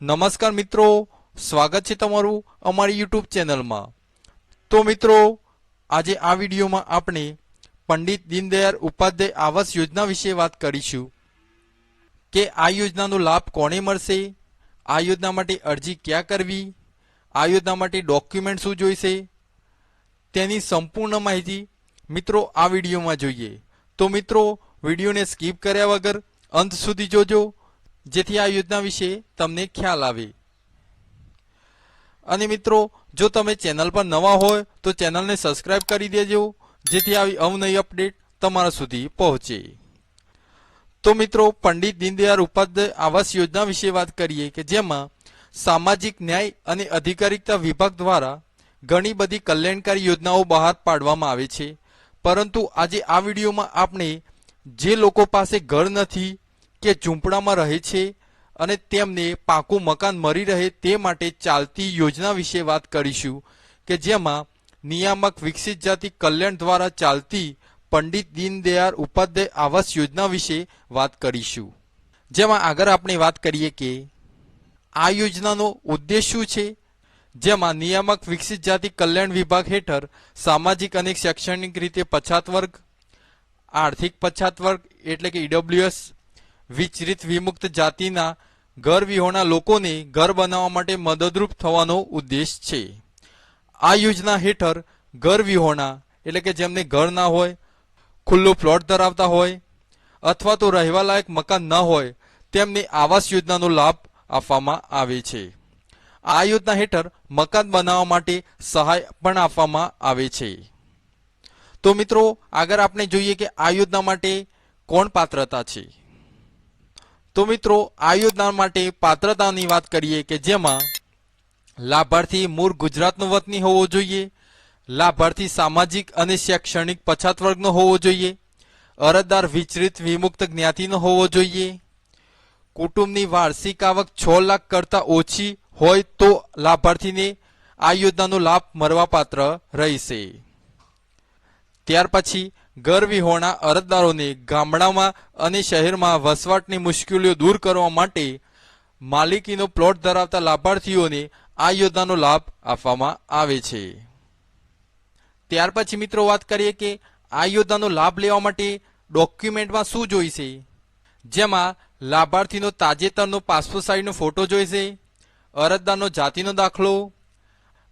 નમસ્કાર મિત્રો, સ્વાગત છે તમારું અમારી યુટ્યુબ ચેનલમાં. તો મિત્રો, આજે આ વિડીયોમાં આપણે પંડિત દીનદયાળ ઉપાધ્યાય આવાસ યોજના વિશે વાત કરીશું કે આ યોજનાનો લાભ કોને મળશે, આ યોજના માટે અરજી ક્યાં કરવી, આ યોજના માટે ડોક્યુમેન્ટ શું જોઈશે, તેની સંપૂર્ણ માહિતી મિત્રો આ વિડીયોમાં જોઈએ. તો મિત્રો, વિડીયોને સ્કીપ કર્યા વગર અંત સુધી જોજો. જેથી આ યોજના વિશે તમને ખ્યાલ આવે. અને મિત્રો, જો તમે ચેનલ પર નવા હોય, તો ચેનલને સબસ્ક્રાઇબ કરી દેજો, જેથી આવી અવનવી અપડેટ તમારા સુધી પહોંચે. તો મિત્રો, પંડિત દીનદયાળ ઉપાધ્યાય આવાસ યોજના વિશે વાત કરીએ કે જેમાં સામાજિક ન્યાય અને અધિકારિકતા વિભાગ દ્વારા ઘણી બધી કલ્યાણકારી યોજનાઓ બહાર પાડવામાં આવે છે. પરંતુ આજે આ વિડીયોમાં આપણે જે લોકો પાસે ઘર નથી કે ઝૂંપડામાં રહે છે અને તેમને પાકું મકાન મળી રહે તે માટે ચાલતી યોજના વિશે વાત કરીશું કે જેમાં નિયામક વિકસિત જાતિ કલ્યાણ દ્વારા ચાલતી પંડિત દીનદયાળ ઉપાધ્યાય આવાસ યોજના વિશે વાત કરીશું. જેમાં આગળ આપણે વાત કરીએ કે આ યોજનાનો ઉદ્દેશ શું છે? જેમાં નિયામક વિકસિત જાતિ કલ્યાણ વિભાગ હેઠળ સામાજિક અને શૈક્ષણિક રીતે પછાત વર્ગ, આર્થિક પછાત વર્ગ એટલે કે ઈડબ્લ્યુએસ વિચરિત વિમુક્ત જાતિના ઘર વિહોણા લોકોને ઘર બનાવવા માટે મદદરૂપ થવાનો ઉદ્દેશ છે. આ યોજના હેઠળ ઘર વિહોણા એટલે કે જેમને ઘર ના હોય, ખુલ્લો પ્લોટ ધરાવતા હોય અથવા તો રહેવા લાયક મકાન ન હોય, તેમને આવાસ યોજનાનો લાભ આપવામાં આવે છે. આ યોજના હેઠળ મકાન બનાવવા માટે સહાય પણ આપવામાં આવે છે. તો મિત્રો આગળ આપણે જોઈએ કે આ યોજના માટે કોણ પાત્રતા છે. તો મિત્રો, આ યોજના માટે પાત્રતાની વાત કરીએ કે જેમાં લાભાર્થી મૂળ ગુજરાતનો વતની હોવો જોઈએ, લાભાર્થી સામાજિક અને શૈક્ષણિક પછાત વર્ગનો હોવો જોઈએ, અરજદાર વિચરિત વિમુક્ત જ્ઞાતિનો હોવો જોઈએ, કુટુંબની વાર્ષિક આવક છ લાખ કરતાં ઓછી હોય તો લાભાર્થીને આ યોજનાનો લાભ મળવાપાત્ર રહેશે. ત્યાર પછી ઘર વિહોણા અરજદારોને ગામડામાં અને શહેરમાં વસવાટની મુશ્કેલીઓ દૂર કરવા માટે માલિકીનો પ્લોટ ધરાવતા લાભાર્થીઓને આ યોજનાનો લાભ આપવામાં આવે છે. ત્યાર પછી મિત્રો વાત કરીએ કે આ યોજનાનો લાભ લેવા માટે ડોક્યુમેન્ટમાં શું જોઈશે? જેમાં લાભાર્થીનો તાજેતરનો પાસપોર્ટ સાઇઝનો ફોટો જોઈશે, અરજદારનો જાતિનો દાખલો,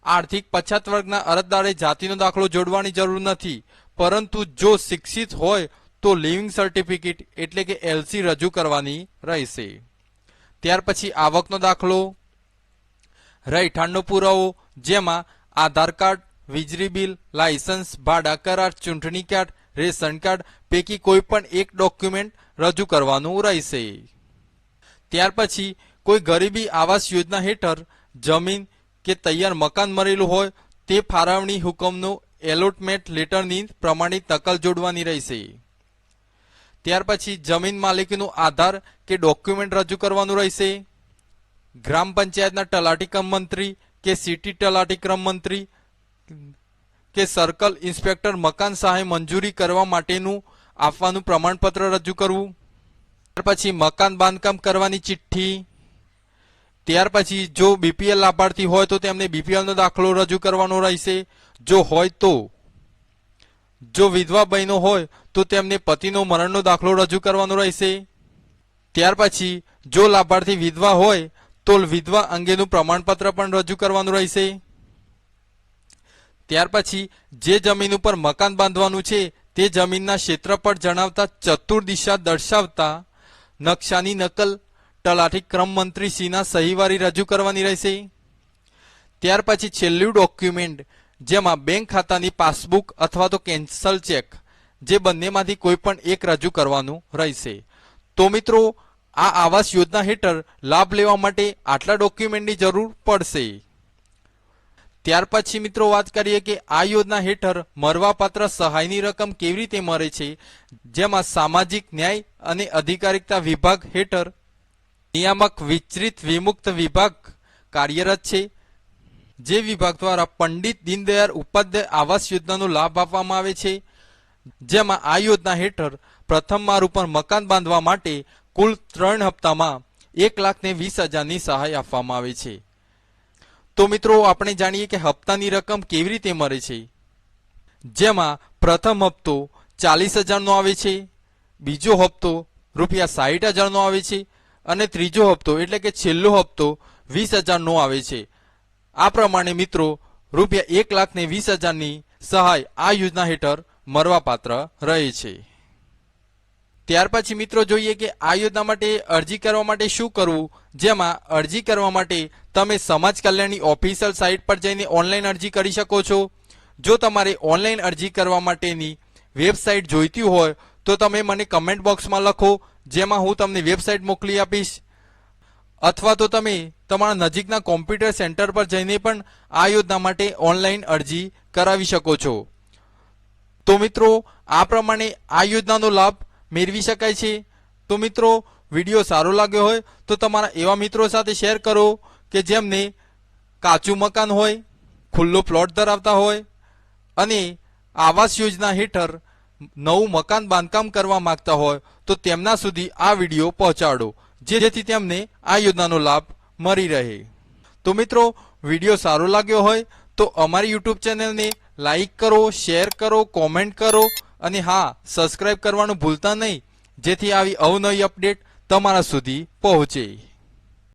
આર્થિક પછાત વર્ગના અરજદારે જાતિનો દાખલો જોડવાની જરૂર નથી પરંતુ જો શિક્ષિત હોય તો લિવિંગ સર્ટિફિકેટ એટલે કે એલસી રજૂ કરવાની રહેશે. ત્યાર પછી આવકનો દાખલો. રહેઠાણનો પુરાવો, જેમાં આધાર કાર્ડ, વીજળી બિલ, લાયસન્સ, ભાડા, કરાર, ચૂંટણી કાર્ડ, રેશન કાર્ડ પૈકી કોઈ પણ એક ડોક્યુમેન્ટ રજૂ કરવાનું રહેશે. ત્યાર પછી કોઈ ગરીબી આવાસ યોજના હેઠળ જમીન કે તૈયાર મકાન મળેલું હોય તે ફાળવણી હુકમનું એલોટમેન્ટ લેટરની પ્રમાણિત નકલ જોડવાની રહેશે. ત્યાર પછી જમીન માલિકીનું આધાર કે ડોક્યુમેન્ટ રજૂ કરવાનું રહેશે. ગ્રામ પંચાયતના તલાટી ક્રમ મંત્રી કે સિટી તલાટી ક્રમ મંત્રી કે સર્કલ ઇન્સ્પેક્ટર મકાન સહાય મંજૂરી કરવા માટેનું આપવાનું પ્રમાણપત્ર રજૂ કરવું. ત્યાર પછી મકાન બાંધકામ કરવાની ચિઠ્ઠી. ત્યાર પછી જો બીપીએલ લાભાર્થી હોય તો તેમને બીપીએલનો દાખલો રજૂ કરવાનો રહેશે. જો હોય તો, જો વિધવા બહેનો હોય તો તેમને પતિનો મરણનો દાખલો રજૂ કરવાનો રહેશે. ત્યાર પછી જો લાભાર્થી વિધવા હોય તો વિધવા અંગેનું પ્રમાણપત્ર પણ રજૂ કરવાનું રહેશે. ત્યાર પછી જે જમીન ઉપર મકાન બાંધવાનું છે તે જમીનના ક્ષેત્રફળ જણાવતા ચતુર્દિશા દર્શાવતા નકશાની નકલ તલાટી ક્રમ મંત્રી શ્રીના સહીવારી રજૂ કરવાની રહેશે. ત્યાર પછી છેલ્લું ડોક્યુમેન્ટ, જેમાં બેંક ખાતાની પાસબુક અથવા તો કેન્સલ ચેક, જે બંનેમાંથી કોઈ પણ એક રજૂ કરવાનું રહેશે. તો મિત્રો, આ આવાસ યોજના હેઠળ લાભ લેવા માટે આટલા ડોક્યુમેન્ટની જરૂર પડશે. ત્યાર પછી મિત્રો વાત કરીએ કે આ યોજના હેઠળ મળવાપાત્ર સહાયની રકમ કેવી રીતે મળે છે, જેમાં સામાજિક ન્યાય અને અધિકારિકતા વિભાગ હેઠળ નિયામક વિચરિત વિમુક્ત વિભાગ કાર્યરત છે, જે વિભાગ દ્વારા પંડિત દીનદયાળ ઉપાધ્યાય આવાસ યોજનાનો લાભ આપવામાં આવે છે. જેમાં આ યોજના હેઠળ પ્રથમ માળ ઉપર મકાન બાંધવા માટે કુલ ત્રણ હપ્તામાં એક લાખ ને વીસ હજારની સહાય આપવામાં આવે છે. તો મિત્રો, આપણે જાણીએ કે હપ્તાની રકમ કેવી રીતે મળે છે? જેમાં પ્રથમ હપ્તો ચાલીસ હજારનો આવે છે, બીજો હપ્તો રૂપિયા સાહીઠ હજારનો આવે છે અને ત્રીજો હપ્તો, એટલે કે છેલ્લો હપ્તો, વીસ હજારનો આવે છે. આ પ્રમાણે મિત્રો, રૂપિયા એક લાખ ને વીસ હજારની સહાય આ યોજના હેઠળ મળવાપાત્ર રહે છે. ત્યાર પછી મિત્રો જોઈએ કે આ યોજના માટે અરજી કરવા માટે શું કરવું? જેમાં અરજી કરવા માટે તમે સમાજ કલ્યાણની ઓફિશિયલ સાઇટ પર જઈને ઓનલાઈન અરજી કરી શકો છો. જો તમારે ઓનલાઈન અરજી કરવા માટેની વેબસાઇટ જોઈતી હોય, તો તમે મને કમેન્ટ બોક્સમાં લખો. જેમાં હું તમને વેબસાઇટ મોકલી આપીશ. અથવા તો તમે તમારા નજીકના કોમ્પ્યુટર સેન્ટર પર જઈને પણ આ યોજના માટે ઓનલાઈન અરજી કરાવી શકો છો. તો મિત્રો, આ પ્રમાણે આ યોજનાનો લાભ મેળવી શકાય છે. તો મિત્રો, વીડિયો સારો લાગ્યો હોય તો તમારા એવા મિત્રો સાથે શેર કરો કે જેમને કાચું મકાન હોય, ખુલ્લો પ્લોટ ધરાવતા હોય અને આવાસ યોજના હેઠળ નવું મકાન બાંધકામ કરવા માંગતા હોય તો તેમના સુધી આ વીડિયો પહોંચાડો, જેથી તેમને આ યોજનાનો લાભ મળી રહે. તો મિત્રો, વીડિયો સારો લાગ્યો હોય તો અમારી યુટ્યુબ ચેનલને લાઈક કરો, શેર કરો, કોમેન્ટ કરો અને હા, સબસ્ક્રાઇબ કરવાનું ભૂલતા નહીં, જેથી આવી અવનવી અપડેટ તમારા સુધી પહોંચે.